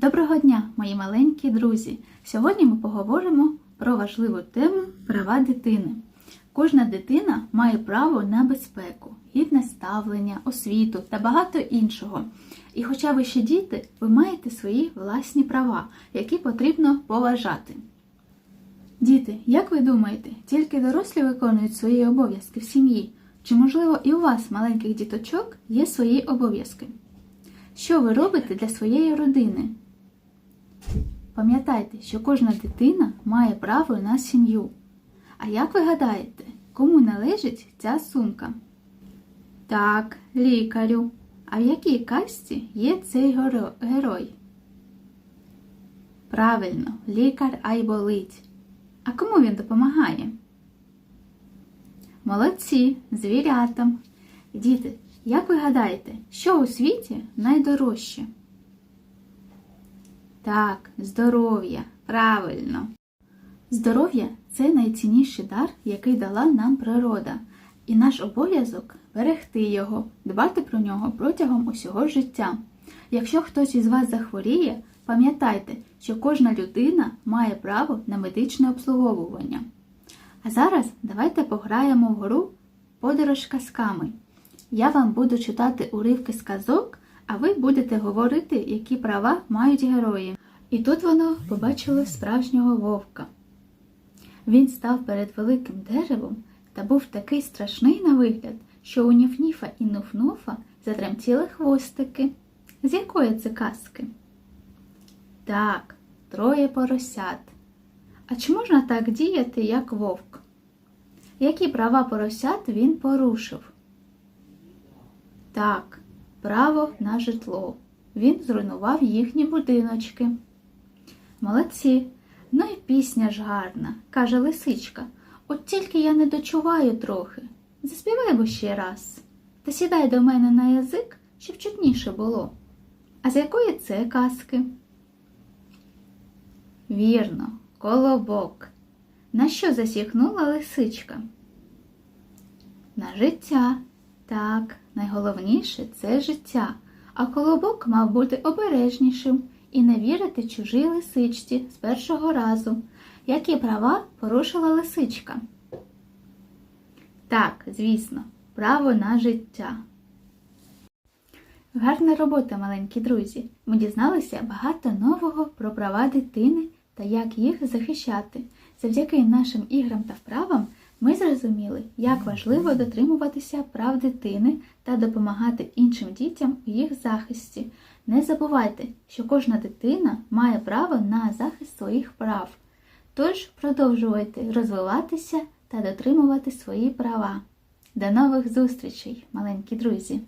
Доброго дня, мої маленькі друзі! Сьогодні ми поговоримо про важливу тему права дитини. Кожна дитина має право на безпеку, гідне ставлення, освіту та багато іншого. І хоча ви ще діти, ви маєте свої власні права, які потрібно поважати. Діти, як ви думаєте, тільки дорослі виконують свої обов'язки в сім'ї? Чи, можливо, і у вас, маленьких діточок, є свої обов'язки? Що ви робите для своєї родини? Пам'ятайте, що кожна дитина має право на сім'ю. А як ви гадаєте, кому належить ця сумка? Так, лікарю. А в якій касті є цей герой? Правильно, лікар Айболить. А кому він допомагає? Молодці, звірятам. Діти, як ви гадаєте, що у світі найдорожче? Так, здоров'я, правильно. Здоров'я це найцінніший дар, який дала нам природа, і наш обов'язок берегти його, дбати про нього протягом усього життя. Якщо хтось із вас захворіє, пам'ятайте, що кожна людина має право на медичне обслуговування. А зараз давайте пограємо в гру Подорож казками. Я вам буду читати уривки з казок, а ви будете говорити, які права мають герої. І тут воно побачило справжнього вовка. Він став перед великим деревом та був такий страшний на вигляд, що у Ніф-Ніфа і Нуф-Нуфа затремтіли хвостики. З якої це казки? Так, троє поросят. А чи можна так діяти, як вовк? Які права поросят він порушив? Так, право на житло. Він зруйнував їхні будиночки. Молодці. Ну і пісня ж гарна, каже лисичка. От тільки я не дочуваю трохи. Заспівай бо ще раз. Та сідай до мене на язик, щоб чутніше було. А з якої це казки? Вірно, колобок. На що засіхнула лисичка? На життя. Так, найголовніше це життя, а колобок мав бути обережнішим і не вірити чужій лисичці з першого разу. Які права порушила лисичка? Так, звісно, право на життя. Гарна робота, маленькі друзі. Ми дізналися багато нового про права дитини та як їх захищати. Завдяки нашим іграм та вправам ми зрозуміли, як важливо дотримуватися прав дитини та допомагати іншим дітям у їх захисті. Не забувайте, що кожна дитина має право на захист своїх прав. Тож продовжуйте розвиватися та дотримувати свої права. До нових зустрічей, маленькі друзі!